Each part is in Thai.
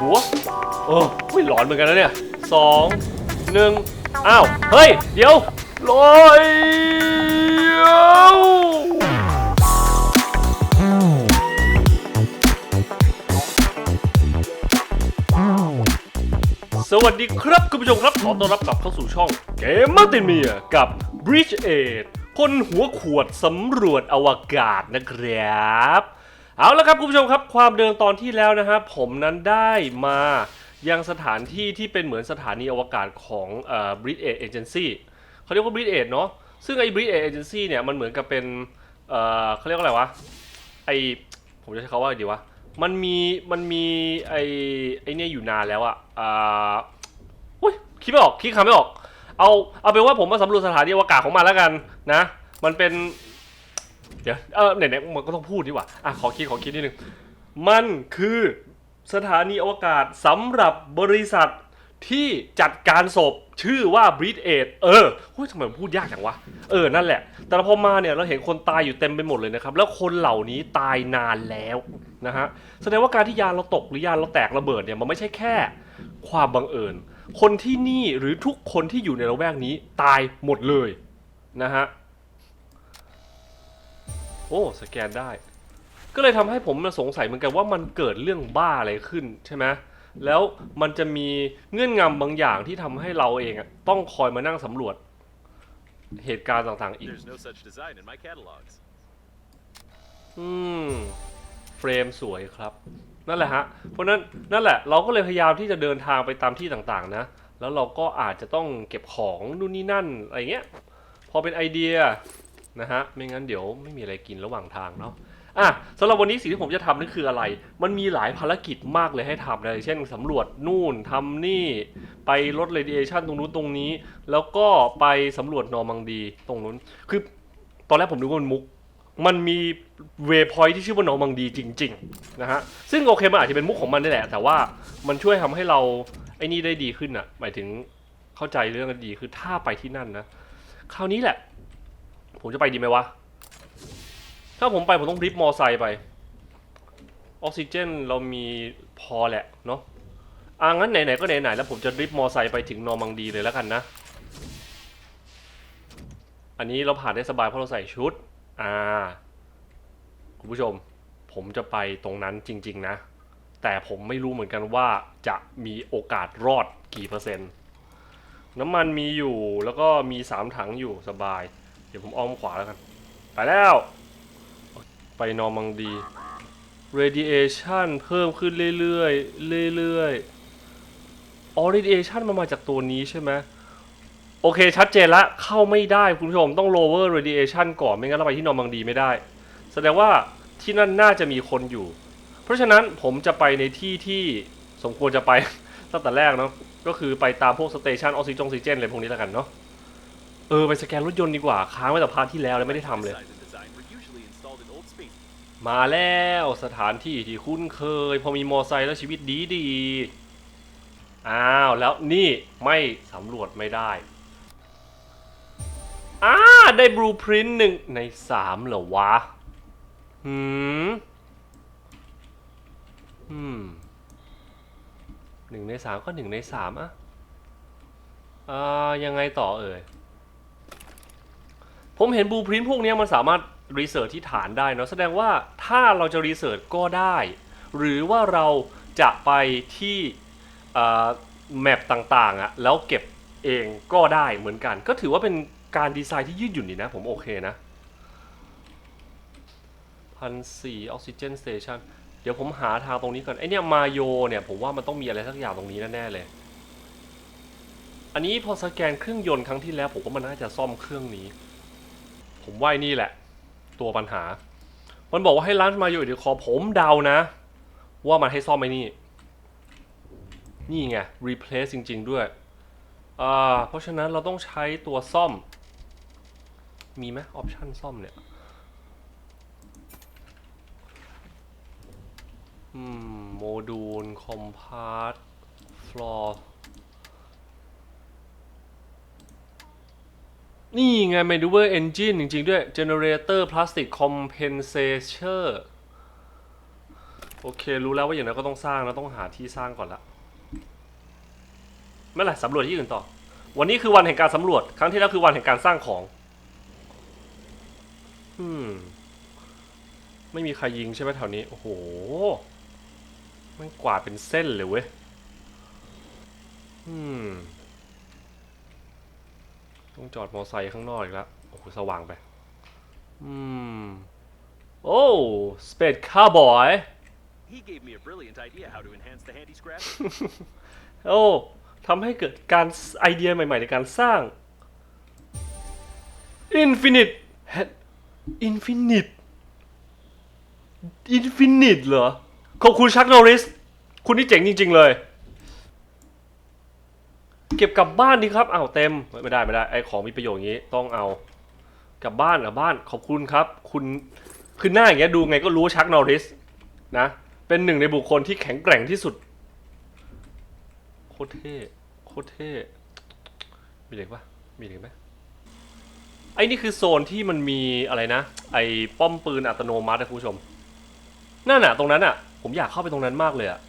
หัวโอ้ยหลอนเหมือนกันนะเนี่ยสองหนึ่งอ้าว เฮ้ย เดี๋ยวลอยสวัสดีครับคุณผู้ชมครับ ขอต้อนรับกลับเข้าสู่ช่องเกมมาติเมียกับ Bridge 8คนหัวขวดสำรวจอวกาศนะครับ เอาละครับคุณผู้ชมครับความเดิมตอนที่แล้วนะฮะผมนั้นได้มายังสถานที่ที่เป็นเหมือนสถานีอวกาศของเอ่อ Bridge 8 Agency เขาเรียกว่า Bridge 8เนาะซึ่งไอ้ Bridge 8 Agency เนี่ยมันเหมือนกับเป็นเอ่อเขาเรียกว่าอะไรวะไอผมจะใช้คำว่าอะไรดีวะมันมีมันมีไอไอเนี่ยอยู่นานแล้วอะอ่าอุ้ยคิดไม่ออกคิดคำไม่ออกเอาเอาเป็นว่าผมมาสำรวจสถานีอวกาศของมันแล้วกันนะ มันเป็น เดี๋ยวเออไหนๆมันก็ต้องพูดดีกว่าอะขอคิดขอคิดนิดนึง มันคือสถานีอวกาศสำหรับบริษัทที่จัดการศพชื่อว่า b r i d a i d เออหุ้ยทำไมมันพูดยากจังวะ เออ นั่นแหละ แต่พอมาเนี่ยเราเห็นคนตายอยู่เต็มไปหมดเลยนะครับ แล้วคนเหล่านี้ตายนานแล้วนะฮะ แสดงว่าการที่ยานเราตกหรือยานเราแตกระเบิดเนี่ยมันไม่ใช่แค่ความบังเอิญ คนที่นี่หรือทุกคนที่อยู่ในละแวกนี้ตายหมดเลยนะฮะ โอ้สแกนได้ ก็เลยทำให้ผมสงสัยเหมือนกันว่ามันเกิดเรื่องบ้าอะไรขึ้นใช่ไหมแล้วมันจะมีเงื่อนงำบางอย่างที่ทำให้เราเองอะต้องคอยมานั่งสำรวจเหตุการณ์ต่างๆอีก There's no such design in my catalogs. อืมเฟรมสวยครับนั่นแหละฮะเพราะนั้นนั่นแหละเราก็เลยพยายามที่จะเดินทางไปตามที่ต่างๆ นะ แล้วเราก็อาจจะต้องเก็บของนู่นนี่นั่นอะไรเงี้ย พอเป็นไอเดีย นะฮะไม่งั้นเดี๋ยวไม่มีอะไรกินระหว่างทางเนาะอะสำหรับวันนี้สิ่งที่ผมจะทำนั่นคืออะไร มันมีหลายภารกิจมากเลยให้ทำเลยเช่นสำรวจนู่นทำนี่ ไปลดเรดิเอชันตรงนู้นตรงนี้ แล้วก็ไปสำรวจนอร์มังดีตรงนู้น คือตอนแรกผมนึกว่ามันมุก มันมีเวพอยที่ชื่อว่านอร์มังดีจริงๆนะฮะ ซึ่งโอเคมันอาจจะเป็นมุกของมันนี่แหละ แต่ว่ามันช่วยทำให้เราไอ้นี่ได้ดีขึ้นอะหมายถึงเข้าใจเรื่องดีคือถ้าไปที่นั่นนะ คราวนี้แหละ ผมจะไปดีไหมวะ ถ้าผมไปผมต้องริฟต์มอไซค์ไป ออกซิเจนเรามีพอแหละเนาะอ่างั้นไหนๆก็ไหนๆแล้วผมจะริฟต์มอไซค์ไปถึงนอร์มังดีเลยแล้วกันนะ อันนี้เราผ่านได้สบายเพราะเราใส่ชุด อ่า คุณผู้ชม ผมจะไปตรงนั้นจริง ๆ นะ แต่ผมไม่รู้เหมือนกันว่าจะมีโอกาสรอดกี่เปอร์เซ็นต์ น้ำมันมีอยู่แล้วก็มีสามถังอยู่สบาย เดี๋ยวผมอ้อมขวาแล้วกัน ไปแล้ว ไปนอร์มังดี radiation เพิ่มขึ้นเรื่อยๆเรื่อยๆอ๋อ radiation มันมาจากตัวนี้ใช่ไหมโอเค ชัดเจนละเข้าไม่ได้คุณผู้ชมต้อง lower radiation ก่อนไม่งั้นเราไปที่นอร์มังดีไม่ได้ แสดงว่าที่นั่นน่าจะมีคนอยู่ เพราะฉะนั้นผมจะไปในที่ที่สมควรจะไปตั้งแต่แรกเนาะก็คือไปตามพวกสเตชันออกซิจงซิเจนอะไรพวกนี้แล้วกันเนาะ เออไปสแกนรถยนต์ดีกว่าค้างไว้แต่พาร์ทที่แล้วเลยไม่ได้ทำเลย มาแล้วสถานที่ที่คุ้นเคย พอมีมอไซค์แล้วชีวิตดีดีอ้าวแล้วนี่ไม่สำรวจไม่ได้อ้าได้บลูพรินต์หนึ่งในสามเหรอวะหืมอืมหนึ่งในสามก็หนึ่งในสามอะอ่ายังไงต่อเอ่ย ผมเห็นบูพรินพวกนี้มันสามารถรีเสิร์ชที่ฐานได้เนอะแสดงว่าถ้าเราจะรีเสิร์ชก็ได้ หรือว่าเราจะไปที่แมปต่างๆอะแล้วเก็บเองก็ได้เหมือนกัน ก็ถือว่าเป็นการดีไซน์ที่ยืดหยุ่นดีนะ ผมโอเคนะพันสี่ออกซิเจนสเตชันเดี๋ยวผมหาทางตรงนี้ก่อนไอเนี่ยมาโยเนี่ยผมว่ามันต้องมีอะไรสักอย่างตรงนี้แน่ๆเลย อันนี้พอสแกนเครื่องยนต์ครั้งที่แล้วผมว่ามันน่าจะซ่อมเครื่องนี้ ผมว่านี่แหละ ตัวปัญหา มันบอกว่าให้ร้านมาอยู่เดี๋ยวขอผมเดานะ ว่ามันให้ซ่อมไอ้นี่ นี่ไง replace จริง ๆ ด้วยอ่าเพราะฉะนั้นเราต้องใช้ตัวซ่อม มีไหมออปชันซ่อมเนี่ยอืมโมดูลคอมพาร์ตฟลอร์ นี่ไง Maneuver Engine จริง ๆ ด้วย Generator Plastic Compensator โอเค รู้แล้วว่าอย่างนั้นก็ต้องสร้างแล้วต้องหาที่สร้างก่อนละไม่ไรสำรวจที่อื่นต่อ วันนี้คือวันแห่งการสำรวจ ครั้งที่แล้วคือวันแห่งการสร้างของ อืม ไม่มีใครยิงใช่ไหมแถวนี้ โอ้โห มันกวาดเป็นเส้นเลยเว้ย อืม ต้องจอดมอไซค์ข้างนอกอีกแล้วโอ้โหสว่างไป อืม โอ้สเปดคาร์บอย He gave me a brilliant idea how to enhance the handy scrap. โอ้ทำให้เกิดการไอเดียใหม่ๆในการสร้าง Infinite Infinite Infinite เหรอ ขอบคุณชักนอริส คุณนี่เจ๋งจริง ๆ เลย เก็บกลับบ้านดีครับอ้าวเต็มไม่ได้ไม่ได้ไอของมีประโยชน์อย่างนี้ต้องเอากลับบ้านกลับบ้านขอบคุณครับ คุณคือหน้าอย่างเงี้ยดูไงก็รู้ชักนอริสนะ เป็นหนึ่งในบุคคลที่แข็งแกร่งที่สุด โคตรเท่โคตรเท่มีเหล็กปะมีเหล็กไหมไอ้นี่คือโซนที่มันมีอะไรนะ ไอ้ป้อมปืนอัตโนมัตินะคุณผู้ชมนั่นน่ะ ตรงนั้นอะ ผมอยากเข้าไปตรงนั้นมากเลยอะ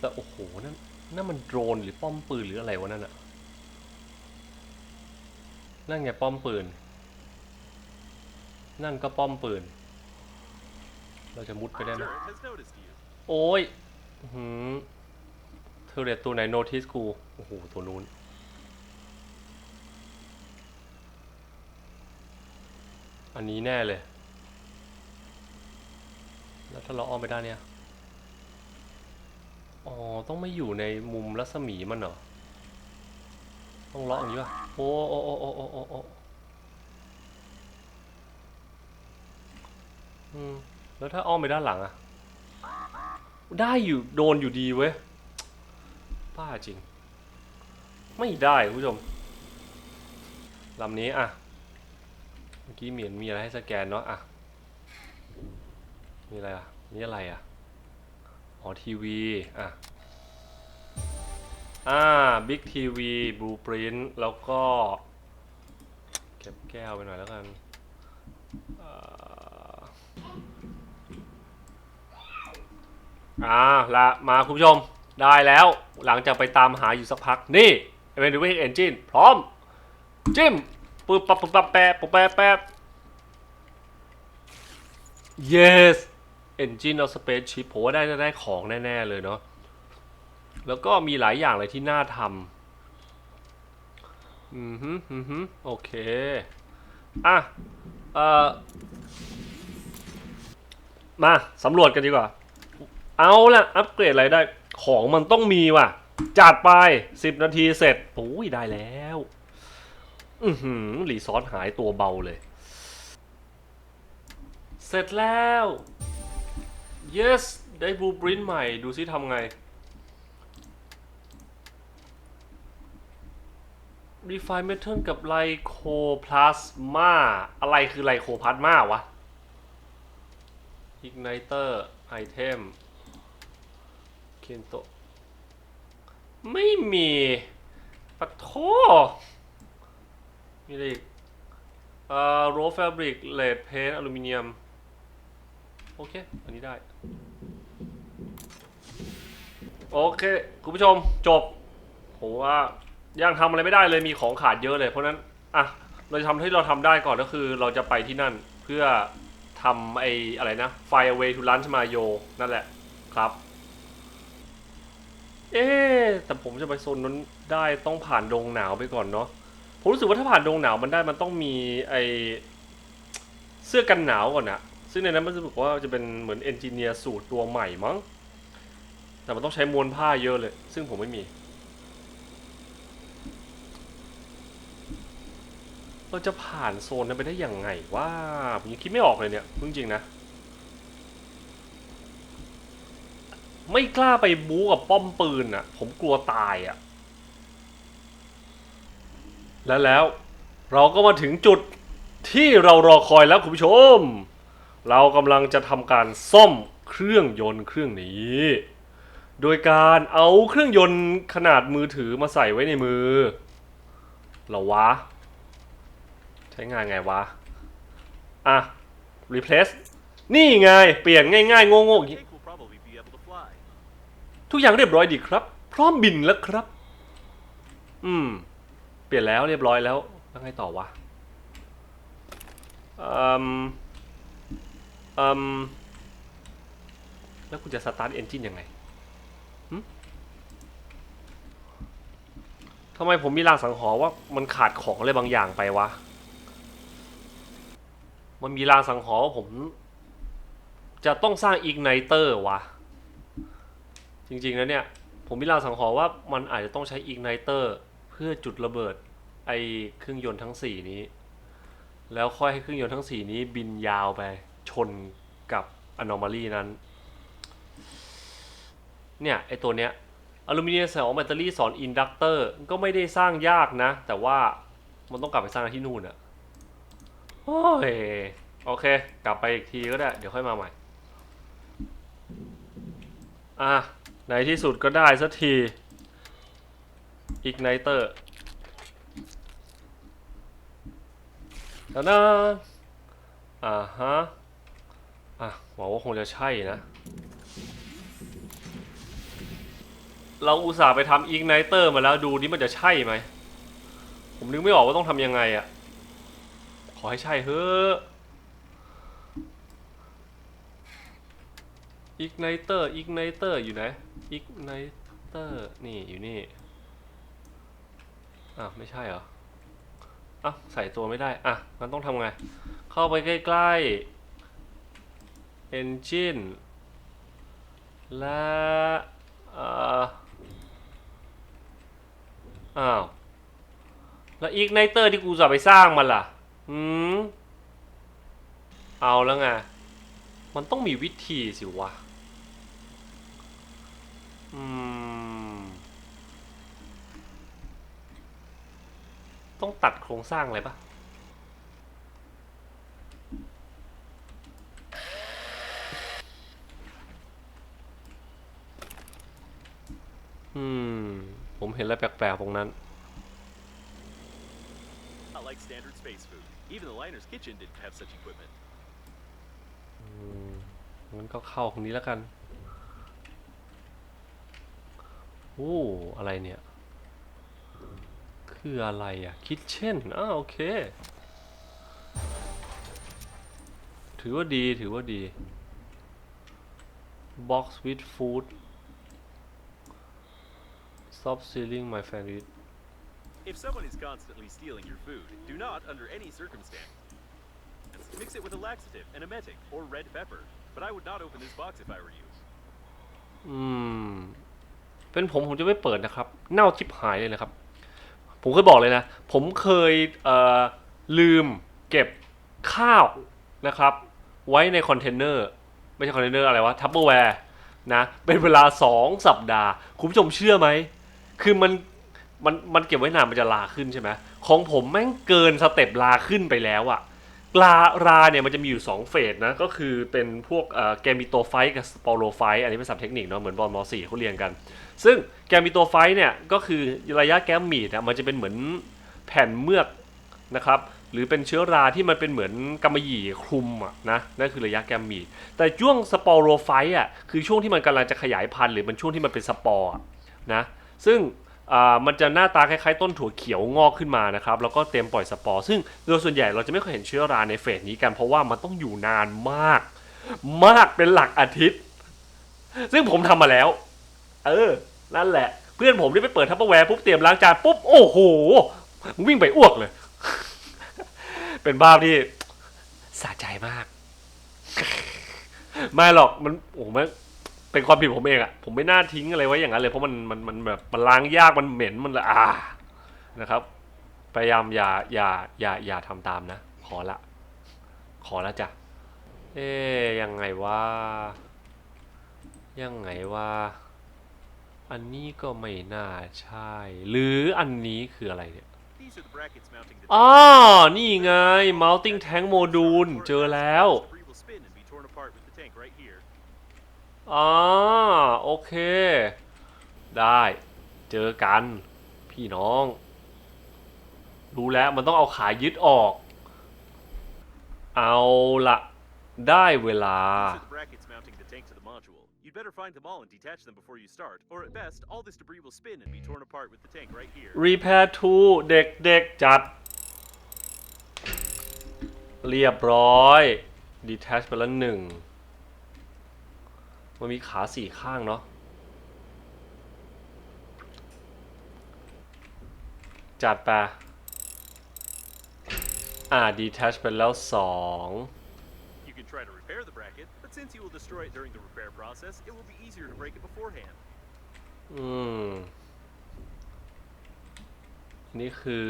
แต่โอ้โหนั่น นั่นมันโดรนหรือป้อมปืนหรืออะไรวะนั่นอะนั่นไงป้อมปืน นั่นก็ป้อมปืน เราจะมุดไปได้ไหม Turret has noticed you. โอ้ยอื้อหือเธอเรียกตัวไหนโนติสกู โอ้โห ตัวนู้น อันนี้แน่เลย แล้วถ้าเราอ้อมไปด้านเนี้ย อ๋อ ต้องไม่อยู่ในมุมรัศมีมันเหรอ ต้องเลาะอย่างนี้ป่ะ โอ้โอ้โอ้โอ้โอ้โอ้อืม แล้วถ้าอ้อมไปด้านหลังอะได้อยู่โดนอยู่ดีเว้ยป้าจริง ไม่ได้คุณผู้ชมลำนี้อะเมื่อกี้เหมียนมีอะไรให้สแกนเนาะอะมีอะไรอะนี่อะไรอะ อ๋อทีวีอะอ่าบิ๊กทีวีบลูปรินท์แล้วก็ เก็บแก้วไปหน่อยแล้วกันอ่าละมาคุณผู้ชมได้แล้วหลังจากไปตามหาอยู่สักพัก นี่ a v e n t u r e Engine พร้อม จิ้มปึ๊บปั๊บปึ๊บปั๊บแปะปุ๊บแปะแปะ yes Engine of Spaceship ผมว่าได้จะได้ของแน่ ๆ เลยเนาะแล้วก็มีหลายอย่างเลยที่น่าทำอืมฮึอืมฮึโอเค อะ เอ่อ มาสำรวจกันดีกว่า เอาละอัปเกรดอะไรได้ ของมันต้องมีว่ะ จัดไป 10 นาทีเสร็จโอ้ยได้แล้ว อือหือรีซอสหายตัวเบาเลย เสร็จแล้ว yes ได้บูปรินใหม่ดูซิทำไง refine metal กับไลโคพลาสมาอะไรคือไลโคพลาสมาวะ igniter item เคนโตไม่มีปะโทมีอะไรอีกเอ่อโรฟาบริกเลดเพนอลูมิเนียม โอเค อันนี้ได้ โอเค คุณผู้ชมจบผมว่ายังทำอะไรไม่ได้เลยมีของขาดเยอะเลย เพราะนั้นอะเราจะทำที่เราทำได้ก่อนก็คือเราจะไปที่นั่นเพื่อทำไอ้อะไรนะ Fire Away to Lunch Mayo นั่นแหละครับ เอ๊ะแต่ผมจะไปโซนนั้นได้ต้องผ่านดงหนาวไปก่อนเนาะผมรู้สึกว่าถ้าผ่านดงหนาวมันได้มันต้องมีไอเสื้อกันหนาวก่อนนะซึ่งในนั้นมันจะบอกว่าจะเป็นเหมือนเอนจิเนียร์สูตรตัวใหม่มั้ง แต่มันต้องใช้มวลผ้าเยอะเลย ซึ่งผมไม่มีเราจะผ่านโซนนั้นไปได้อยังไงว่าผมยังคิดไม่ออกเลยเนี่ยจริงๆนะ ไม่กล้าไปบู๊กับป้อมปืนอะ ผมกลัวตายอะ และแล้วเราก็มาถึงจุดที่เรารอคอยแล้วคุณผู้ชม เรากำลังจะทำการซ่อมเครื่องยนต์เครื่องนี้ โดยการเอาเครื่องยนต์ขนาดมือถือมาใส่ไว้ในมือเหรอวะ ใช้งานไงวะ อะ replace นี่ไง เปลี่ยนง่ายๆ โง่ๆอย่างนี้ทุกอย่างเรียบร้อยดีครับ พร้อมบินแล้วครับ อืม เปลี่ยนแล้วเรียบร้อยแล้วแล้วไงต่อวะอืมอืมแล้วคุณจะสตาร์ทเอนจินยังไง ทำไมผมมีรางสังหรณ์ว่ามันขาดของอะไรบางอย่างไปวะ มันมีรางสังหรณ์ว่าผม จะต้องสร้างอีกไนเตอร์วะ จริงๆแล้วเนี่ย ผมมีรางสังหรณ์ว่ามันอาจจะต้องใช้อีกไนเตอร์เพื่อจุดระเบิดไอเครื่องยนต์ทั้งสี่นี้ แล้วค่อยให้เครื่องยนต์ทั้งสี่นี้บินยาวไป ชนกับ anomaly นั้น เนี่ยไอตัวเนี้ย อลูมิเนียมสองแบตเตอรี่สอนอินดักเตอร์ก็ไม่ได้สร้างยากนะ แต่ว่ามันต้องกลับไปสร้างที่นู่นอะโอ้ยโอเค กลับไปอีกทีก็ได้ เดี๋ยวค่อยมาใหม่ อะในที่สุดก็ได้สักทีอีกไนเตอร์แล้วนะอ่าฮะ อะหวังว่าคงจะใช่นะ เราอุตส่าห์ไปทำอีกไนเตอร์มาแล้วดูนี่มันจะใช่ไหม ผมนึกไม่ออกว่าต้องทำยังไงอะ่ะ ขอให้ใช่เฮ้ออีกไนเตอร์อีกไนเตอร์อยู่ไหนอีกไนเตอร์นี่อยู่นี่ อะ ไม่ใช่เหรอ อะ ใส่ตัวไม่ได้ อะมันต้องทำไง เข้าไปใกล้ๆ Engine และอ่อ อ้าว แล้วอีกไนเตอร์ที่กูจะไปสร้างมันล่ะ อืม เอาแล้วไง มันต้องมีวิธีสิวะ อืม ต้องตัดโครงสร้างอะไรปะอืม ผมเห็น อะไรแปลกๆตรงนั้น Not like standard space food. Even the liner's kitchen didn't have such equipment. อืมงั้นก็เข้าตรงนี้แล้วกันโอ้อะไรเนี่ย คืออะไรอะคิดเช่นอ้าโอเค ถือว่าดีถือว่าดี box with food stop stealing my sandwich If someone is constantly stealing your food, do not, under any circumstance, mix it with a laxative, an emetic, or red pepper. But I would not open this box if I were you. อืม เป็นผมผมจะไม่เปิดนะครับ เน่าชิบหายเลยนะครับ ผมเคยบอกเลยนะ ผมเคยเอ่อลืมเก็บข้าวนะครับ ไว้ในคอนเทนเนอร์ ไม่ใช่คอนเทนเนอร์อะไรวะทัพเปอร์แวร์นะ เป็นเวลา 2 สัปดาห์ คุณผู้ชมเชื่อไหม คือมันมันมันเก็บไว้นานมันจะลาขึ้นใช่ไหมของผมแม่งเกินสเต็ปลาขึ้นไปแล้วอะลาราเนี่ยมันจะมีอยู่ 2 เฟสนะ ก็คือเป็นพวกเอ่อแกมิโตไฟต์กับสปอโรไฟต์อันนี้เป็นศัพท์เทคนิคเนาะเหมือนบอลม .4 เขาเรียนกัน ซึ่งแกมิโตไฟต์เนี่ยก็คือระยะแกมมีดอะมันจะเป็นเหมือนแผ่นเมือกนะครับหรือเป็นเชื้อราที่มันเป็นเหมือนกำมะหยี่คลุมอะนะนั่นคือระยะแกมมีดแต่ช่วงสปอโรไฟต์อะคือช่วงที่มันกำลังจะขยายพันธุ์หรือมันช่วงที่มันเป็นสปอร์อะนะ ซึ่งมันจะหน้าตาคล้ายๆ ต้นถั่วเขียวงอกขึ้นมานะครับ แล้วก็เต็มปล่อยสปอร์ ซึ่งโดยส่วนใหญ่เราจะไม่เคยเห็นเชื้อราในเฟสนี้กัน เพราะว่ามันต้องอยู่นานมาก มากเป็นหลักอาทิตย์ ซึ่งผมทำมาแล้ว เออ นั่นแหละ เพื่อนผมที่ไปเปิดทัพเปอร์แวร์ปุ๊บเตรียมล้างจานปุ๊บ โอ้โห วิ่งไปอ้วกเลย เป็นบ้าที่สะใจมาก ไม่หรอกมันโอ้โหมัน เป็นความผิดผมเองอะผมไม่น่าทิ้งอะไรไว้อย่างนั้นเลยเพราะมันมันมันแบบมันล้างยากมันเหม็นมันละอ่านะครับพยายามอย่าอย่าอย่าอย่าทำตามนะ ขอละ ขอละจ้ะเอ๊ยยังไงว่ายังไงว่าอันนี้ก็ไม่น่าใช่ หรืออันนี้คืออะไรเนี่ย These are the brackets mounting the อ๋อนี่ไง mounting tank module เจอแล้ว อ๋อโอเค ได้เจอกัน พี่น้อง รู้แล้วมันต้องเอาขายึดออก เอาละได้เวลา These are the brackets mounting the tank to the module. You'd You'd better find them all and detach them before you start, or at best, all this debris will spin and be torn apart with the tank right here. repair to เด็กเด็กจัด เรียบร้อย detach ไปแล้วหนึ่ง มันมีขาสี่ข้างเนาะจัดไปอ่า detach ไปแล้วสอง You can try to repair the bracket, but since you will destroy it during the repair process, it will be easier to break it beforehand. อืม นี่คือ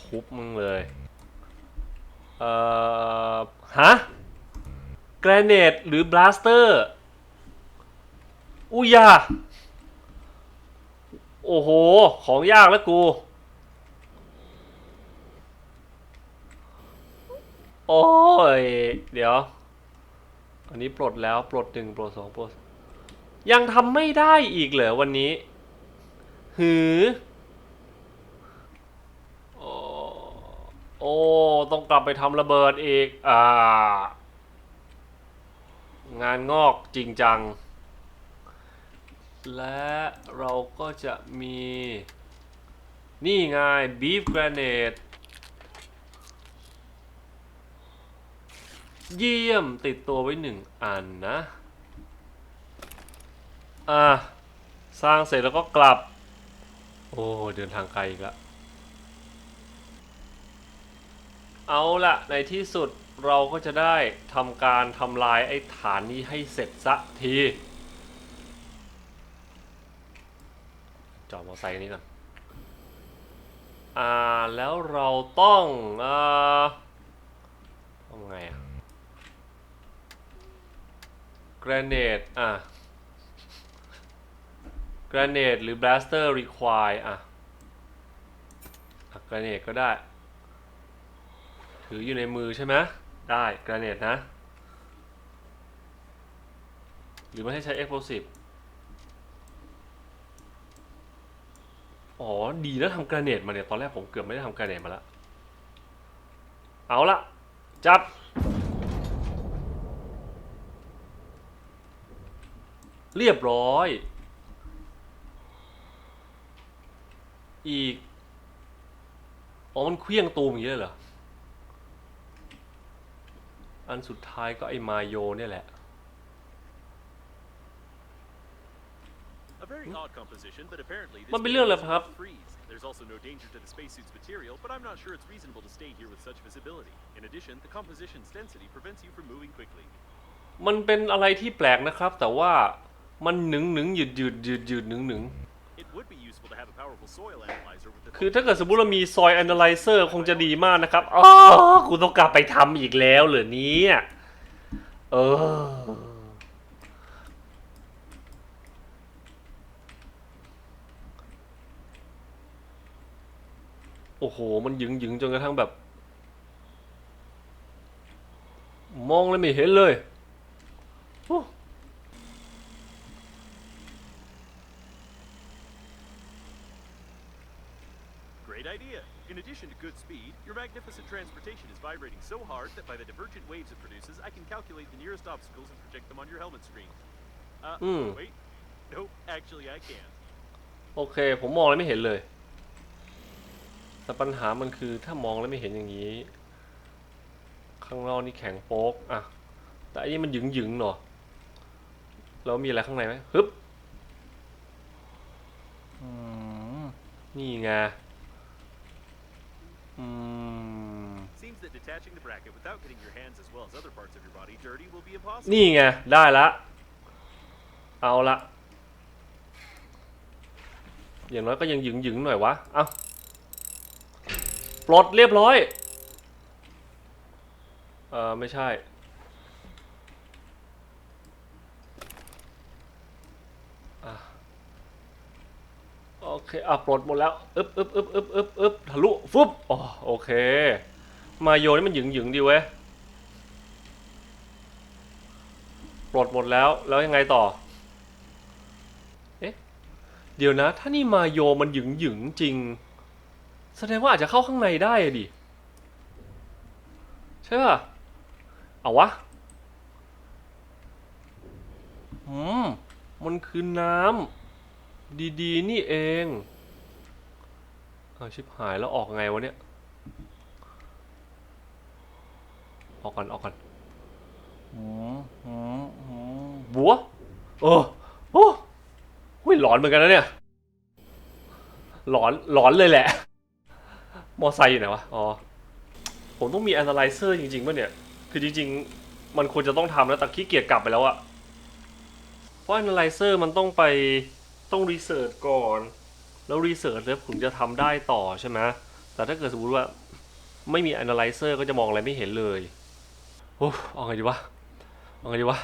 ทุบมึงเลย เอ่อ ฮะ แกรเนตหรือบลาสเตอร์อุยาโอ้โห ของยากแล้วกู โอ้ย เดี๋ยว อันนี้ปลดแล้ว ปลดหนึ่งปลดสองปลด ยังทำไม่ได้อีกเหรอวันนี้ หือ โอ้โอ้ต้องกลับไปทำระเบิดอีก อ่า งานงอกจริงจัง และเราก็จะมี นี่ไง beef grenade เยี่ยมติดตัวไว้หนึ่งอันนะ อะ สร้างเสร็จแล้วก็กลับ โอ้ เดินทางไกลอีกละ เอาละในที่สุด เราก็จะได้ทำการทำลายไอ้ฐานนี้ให้เสร็จสักทีจอดมอเตอร์ไซค์นี้ก่อนอ่าแล้วเราต้องอ่าทำไงอะ grenade อะ grenade หรือ blaster require อะอะ grenade ก็ได้ ถืออยู่ในมือใช่ไหม ได้ grenade นะ หรือไม่ให้ใช้ explosive อ๋อ ดีนะทำ grenade มาเนี่ย ตอนแรกผมเกือบไม่ได้ทำ grenade มาล้วเอาละจัดเรียบร้อย อีก อ๋อ มันเคลี้ยงตูมอย่างนี้เลยเหรอ อันสุดท้ายก็ไอ้มาโยเนี่ยแหละ A very odd composition, but apparently this มันเป็นเรื่องอะไรครับ doesn't freeze. There's also no danger to the spacesuit's material, but I'm not sure it's reasonable to stay here with such visibility. In addition, the composition's density prevents you from moving quickly. มันเป็นอะไรที่แปลกนะครับ แต่ว่ามันหนึ่งหนึ่งหยืดหยืดหยืดหยืดหนึ่งหนึ่ง คือถ้าเกิดสมมติเรามีซอยแอน l y ไ e อร์คงจะดีมากนะครับอ๋อกูต้องกลับไปทำอีกแล้วเหรอเนี้เออโอ้โห มันหยึงหยึงจนกระทั่งแบบ มองเลยไม่เห็นเลยโอ้ Great idea. In addition to good speed, your magnificent transportation is vibrating so hard that by the divergent waves it produces, I can calculate the nearest obstacles and project them on your helmet screen. Uh, Hmm. wait. Nope, actually I can't. โอเค ผมมองแล้วไม่เห็นเลย แต่ปัญหามันคือถ้ามองแล้วไม่เห็นอย่างนี้ ข้างนอกนี่แข็งโป๊กอะแต่อันนี้มันหยึงหยึงๆเนาะแล้วมีอะไรข้างในไหมฮึบอืมนี่ไง อืม นี่ไง ได้ละ เอาละ อย่างน้อยก็ยังหยึงหยึงหน่อยวะ เอาปลดเรียบร้อย เออไม่ใช่ อะโอเค อะ ปลดหมดแล้ว อึบอึบอึบอึบอึบอึบทะลุ ฟุบอ๋อโอเค มาโยนี่มันหยึงหยึงดีเว้ยปลดหมดแล้วแล้วยังไงต่อ เอ๊ะ เดี๋ยวนะ ถ้านี่มาโยมันหยึงหยึงจริง แสดงว่าอาจจะเข้าข้างในได้อะดิ ใช่ป่ะ เอาวะ อืม มันคือน้ำดี ๆ นี่เอง อาชิบหายแล้วออกไงวะเนี่ย ออกก่อนออกก่อนอืมอืมอืมบัวเออโอ้หุ้ยหลอนเหมือนกันนะเนี่ย หลอนหลอนเลยแหละ มอไซค์อยู่ไหนวะ อ๋อ ผมต้องมี analyzer จริงๆป่ะเนี่ย คือจริงๆ มันควรจะต้องทำแล้วแต่ขี้เกียจกลับไปแล้วอะเพราะ analyzer มันต้องไปต้อง research ก่อน แล้ว research แล้วผมจะทำได้ต่อใช่ไหมแต่ถ้าเกิดสมมติว่าไม่มี analyzer ก็จะมองอะไรไม่เห็นเลย โอ้เอาไงดีวะเอาไงดีวะ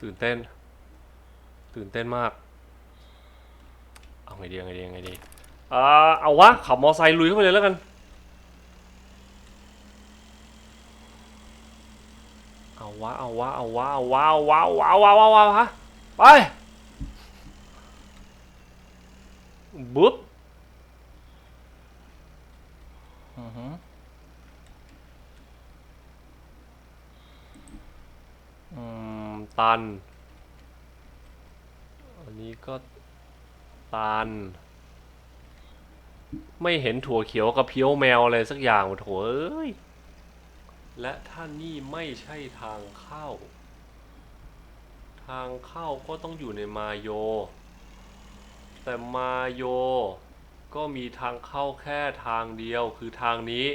ตื่นเต้น ตื่นเต้นมาก เอาไงดีเอาไงดีเอาไงดีอ่าเอาวะ ขับมอไซค์ลุยเข้าไปเลยแล้วกัน เอาวะ เอาวะ เอาวะ เอาวะ เอาวะ เอาวะ เอาวะฮะไปบึ๊บอือฮึ ตัน อันนี้ก็ตัน ไม่เห็นถั่วเขียวกับเพี้ยวแมวอะไรสักอย่างโถั่วเอ้ย และถ้านี่ไม่ใช่ทางเข้า ทางเข้าก็ต้องอยู่ในมาโย แต่มาโยก็มีทางเข้าแค่ทางเดียวคือทางนี้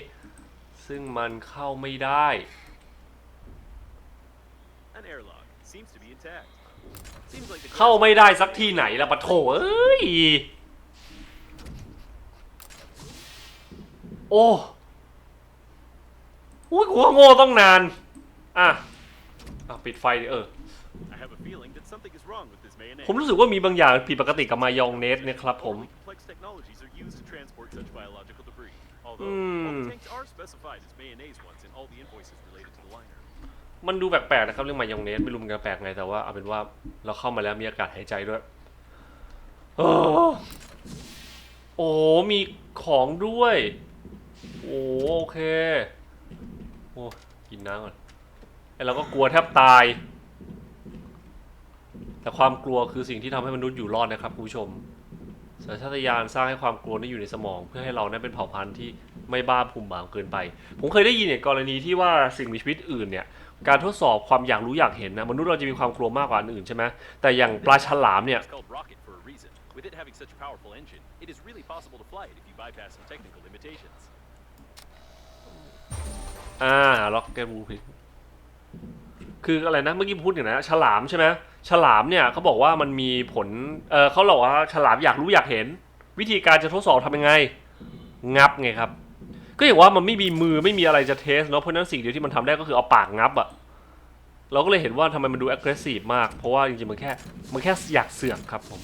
ซึ่งมันเข้าไม่ได้ An airlock seems to be intact. Seems like the เข้าไม่ได้สักที่ไหนละปะโถเอ้ย โอ้อุ้ยกูก็โง่ต้องนาน อะ อะ ปิดไฟดิเออ I have a feeling that something is wrong with this mayonnaise. ผมรู้สึกว่ามีบางอย่างผิดปกติกับมายองเนสเนี่ยครับผม Overly complex มันดูแปลกๆนะครับเรื่องมายองเนสไม่รู้เหมือนกันแปลกไงแต่ว่าเอาเป็นว่าเราเข้ามาแล้วมีอากาศหายใจด้วยโอ้โอ้มีของด้วย โอ้โอเคโอ้กินน้ำก่อนไอเราก็กลัวแทบตาย แต่ความกลัวคือสิ่งที่ทำให้มนุษย์อยู่รอดนะครับคุณผู้ชมสัญชาตญาณสร้างให้ความกลัวนี้อยู่ในสมอง เพื่อให้เรานั้นเป็นเผ่าพันธุ์ที่ไม่บ้าภูมิบางเกินไป ผมเคยได้ยินเนี่ยกรณีที่ว่าสิ่งมีชีวิตอื่นเนี่ย การทดสอบความอยากรู้อยากเห็นนะมนุษย์เราจะมีความกลัวมากกว่าอันอื่นใช่ไหมแต่อย่างปลาฉลามเนี่ย It's called rocket for a reason. With it having such a powerful engine, it is really possible to fly it if you bypass some technical limitations. อ่าล็อกเก็ตบูพิกคืออะไรนะเมื่อกี้พูดอย่างนะ ฉลามใช่ไหมฉลามเนี่ยเขาบอกว่ามันมีผลเออเขาบอกว่าฉลามอยากรู้อยากเห็น วิธีการจะทดสอบทำยังไง งับไงครับ ก็อย่างว่ามันไม่มีมือไม่มีอะไรจะเทสเนาะเพราะฉะนั้นสิ่งเดียวที่มันทำได้ก็คือเอาปากงับอะเราก็เลยเห็นว่าทำไมมันดู aggressive มาก เพราะว่าจริงๆมันแค่มันแค่อยากเสือกครับผม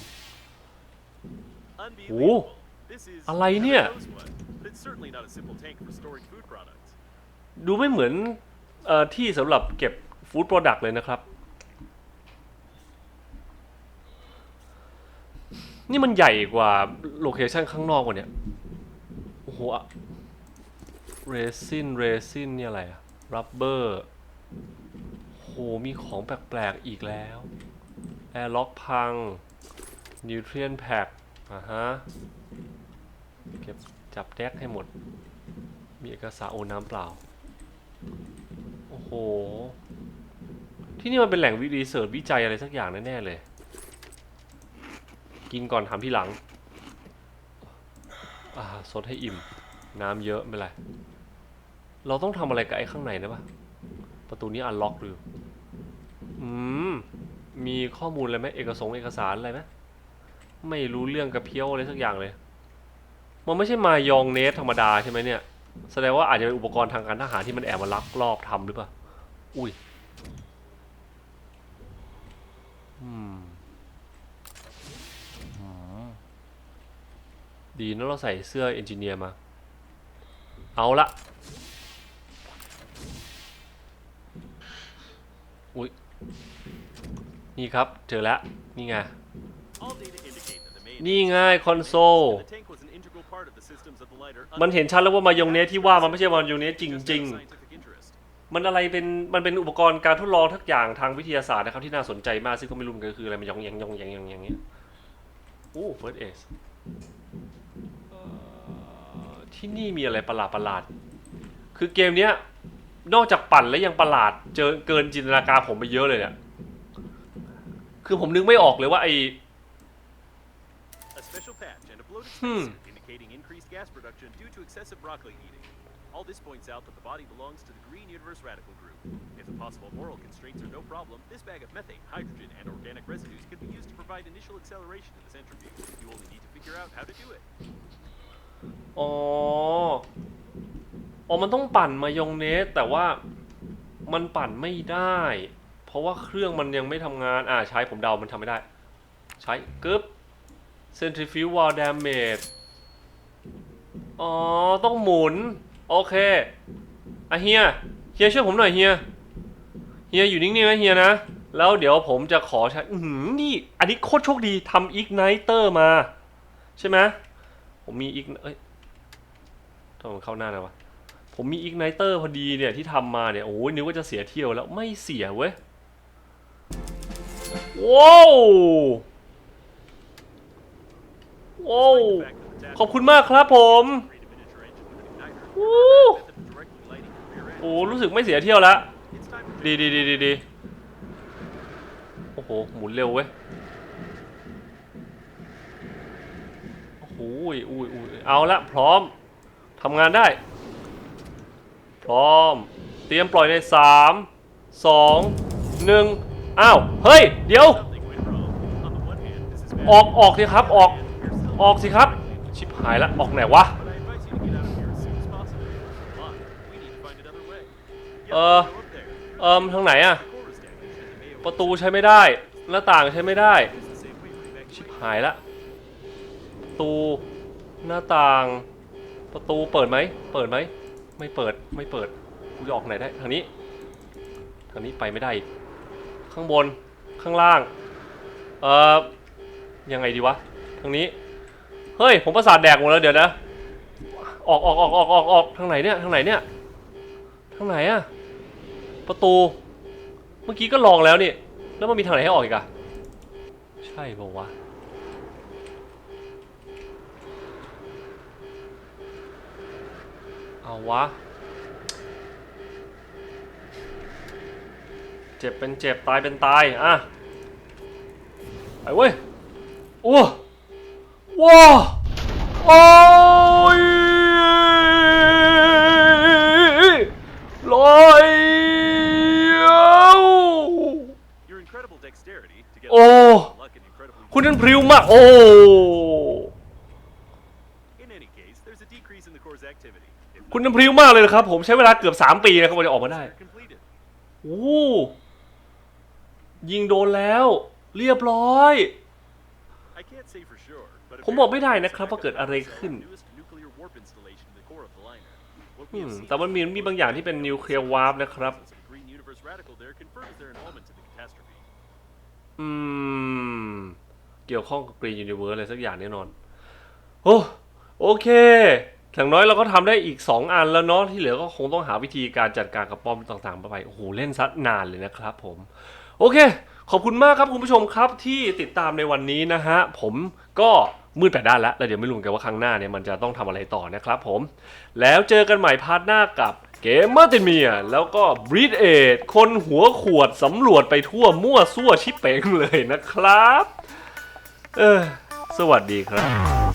Unbelievable. This is อะไรเนี่ย heaven knows what, but it's certainly not a simple tank for storing food products. ดูไม่เหมือนเอ่อที่สำหรับเก็บฟู้ดโปรดักต์เลยนะครับ นี่มันใหญ่กว่าโลเคชันข้างนอกกว่าเนี่ย โอ้โห เรซินเรซินนี่อะไรอะรับเบอร์โหมีของแปลกๆอีกแล้วแอร์ล็อกพังนิวเทรียนแพ็กอะฮะ เก็บจับแดกให้หมด มีเอกสารโอน้ำเปล่า โอ้โห ที่นี่มันเป็นแหล่งวิรีเสิร์ชวิจัยอะไรสักอย่างแน่ ๆ เลย กินก่อนทำที่หลัง อ่าสดให้อิ่ม น้ำเยอะไม่เป็นไร เราต้องทำอะไรกับไอ้ข้างในนะปะประตูนี้อันล็อกหรือ อืม มีข้อมูลอะไรไหมเอกสงค์เอกสารอะไรไหมไม่รู้เรื่องกับเพี้ยวอะไรสักอย่างเลย มันไม่ใช่มายองเนสธรรมดาใช่ไหมเนี่ย แสดงว่าอาจจะเป็นอุปกรณ์ทางการทหารที่มันแอบมาลักลอบทำหรือเปล่า อุ้ย อืมอืมดีนะเราใส่เสื้อเอนจิเนียร์มา เอาละ อุ้ย นี่ครับเจอแล้วนี่ไง All data indicate that the mayonnaise นี่ไงคอนโซล and the tank was an integral part of the systems of the lighter มันเห็นชัดแล้วว่ามายองเนสที่ว่ามันไม่ใช่มายองเนสจ just out of ริง scientific interest. มันอะไรเป็นมันเป็นอุปกรณ์การทดลองทุกอย่างทางวิทยาศาสตร์นะครับที่น่าสนใจมากซึ่งก็ไม่รู้เหมือนกันคืออะไรมันยองแยงยองแยงยองแยงอย่างเงี้ยโอ้เฟิร์สเอสที่นี่มีอะไรประหลาดประหลาดๆคือเกมเนี้ย นอกจากปั่นแล้วยังประหลาด เจอเกินจินตนาการผมไปเยอะเลยเนี่ย คือผมนึกไม่ออกเลยว่าไอ A special patch and a bloated Hmm. spacer indicating increased gas production due to excessive broccoli eating. All this points out that the body belongs to the Green Universe Radical Group. If the possible moral constraints are no problem, this bag of methane, hydrogen, and organic residues can be used to provide initial acceleration to this entropy. You only need to figure out how to do it. อ๋อ อ๋อมันต้องปั่นมายองเนสแต่ว่ามันปั่นไม่ได้ เพราะว่าเครื่องมันยังไม่ทำงานอ่าใช้ผมเดามันทำไม่ได้ ใช้กึ๊บ centrifuge wall damage อ๋อ ต้องหมุน โอเคอะเฮียเฮียช่วยผมหน่อยเฮียเฮียอยู่นิ่งๆนะเฮียนะ แล้วเดี๋ยวผมจะขอใช้อือหือนี่ อันนี้โคตรโชคดีทำ igniter มา ใช่ไหมผมมีอีกเอ้ยทำไมเข้าหน้านะวะ ผมมีอีกไนเตอร์พอดีเนี่ยที่ทำมาเนี่ย โอ้ยนึกว่าจะเสียเที่ยวแล้วไม่เสียเว้ยว้าวว้าวขอบคุณมากครับผมโอ้โอ้รู้สึกไม่เสียเที่ยวแล้วดีดีดีดีดีโอ้โห หมุนเร็วเว้ย โอ้โหอุ้ยอุ้ยอุ้ยเอาละพร้อมทำงานได้ พร้อม เตรียมปล่อยใน 3 2 1 อ้าว เฮ้ย เดี๋ยว ออกออกสิครับ ออก ออกสิครับ ชิบหายละออกไหนวะ เออเอิมทางไหนอะประตูใช้ไม่ได้ หน้าต่างใช้ไม่ได้ ชิบหายละประตู หน้าต่าง ประตูเปิดไหม เปิดไหม ไม่เปิดไม่เปิดกูจะออกไหนได้ทางนี้ ทางนี้ไปไม่ได้ ข้างบนข้างล่าง เอ่อ ยังไงดีวะ ทางนี้ เฮ้ย ผมประสาทแดกหมดแล้วเดี๋ยวนะ ออกออกออกออกออกออกทางไหนเนี่ย ทางไหนเนี่ย ทางไหนอะประตู เมื่อกี้ก็ลองแล้วนี่ แล้วมันมีทางไหนให้ออกอีกอะใช่ป่าวะ เอาวะ เจ็บเป็นเจ็บตายเป็นตาย อะ ไปเว้ยโอ้ว้าโอ้ยลอยเอ้า Your incredible dexterity, together Oh. with luck and incredibly คุณนั้นพริ้วมาก โอ้ In any case, there's a decrease in the core's activity. If คุณน้ำพริ้วมากเลยนะครับ ผมใช้เวลาเกือบสามปีนะครับกว่าจะออกมาได้โอ้ยิงโดนแล้ว เรียบร้อย ผมบอกไม่ได้นะครับว่าเกิดอะไรขึ้น แต่มันมีมีบางอย่างที่เป็นนิวเคลียร์วาร์ปนะครับ อืม เกี่ยวข้องกับกรีนยูนิเวิร์สอะไรสักอย่างแน่นอน โอ้โอเค อย่างน้อยเราก็ทำได้อีก 2 อันแล้วเนาะที่เหลือก็คงต้องหาวิธีการจัดการกับป้อมต่างๆไปโอ้โหเล่นซัดนานเลยนะครับผม โอเค ขอบคุณมากครับคุณผู้ชมครับที่ติดตามในวันนี้นะฮะ ผมก็มืดแปดด้านแล้วแล้วเดี๋ยวไม่รู้กันว่าครั้งหน้าเนี่ยมันจะต้องทำอะไรต่อนะครับผม แล้วเจอกันใหม่พาร์ทหน้ากับเกมเมอร์ติเมียแล้วก็บรีดเอทคนหัวขวดสำรวจไปทั่วมั่วซั่วชิปเป่งเลยนะครับ เออสวัสดีครับ